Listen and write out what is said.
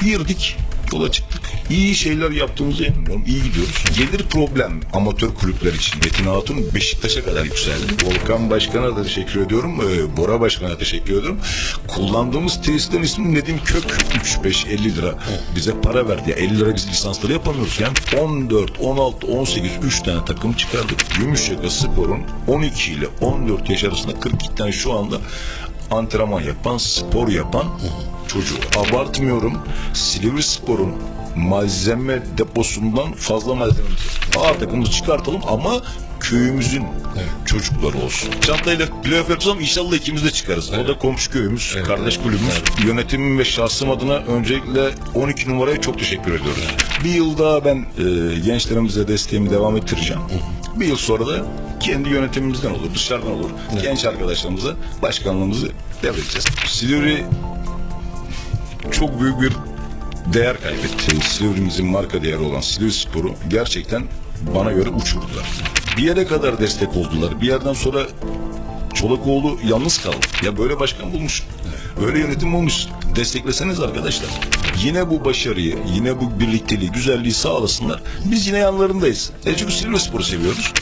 girdik yola çıktık. İyi şeyler yaptığımıza inanıyorum. İyi gidiyoruz. Gelir problem amatör kulüpler için. Metin Hatun Beşiktaş'a kadar yükseldi. Volkan Başkan'a da teşekkür ediyorum. Ee, Bora Başkan'a teşekkür ediyorum. Kullandığımız tesisten ismi Nedim Kök 3-5-50 lira. Bize para verdi. Ya 50 lira biz lisansları yapamıyoruz. Yani 14, 16, 18 3 tane takım çıkardık. Gümüşyaka Spor'un 12 ile 14 yaş arasında 42 tane şu anda antrenman yapan, spor yapan çocuğu. Abartmıyorum. Silivri Spor'un malzeme deposundan fazla malzememiz var. A takımımızı çıkartalım ama köyümüzün çocukları olsun. Çantayla playoff yapacağım inşallah ikimiz de çıkarız. O da komşu köyümüz, kardeş kulübümüz. Yönetimim ve şahsım adına öncelikle 12 numaraya çok teşekkür ediyoruz. Bir yıl daha ben e, gençlerimize desteğimi devam ettireceğim. Bir yıl sonra da kendi yönetimimizden olur, dışarıdan olur. Genç arkadaşlarımıza başkanlığımızı devredeceğiz. Silivri çok büyük bir değer kaybetti. Silivri'mizin marka değeri olan Silivri Spor'u gerçekten bana göre uçurdular. Bir yere kadar destek oldular. Bir yerden sonra Çolakoğlu yalnız kaldı. Ya böyle başkan bulmuş. Böyle yönetim olmuş. Destekleseniz arkadaşlar. Yine bu başarıyı, yine bu birlikteliği, güzelliği sağlasınlar. Biz yine yanlarındayız. E çünkü Silivri Spor'u seviyoruz.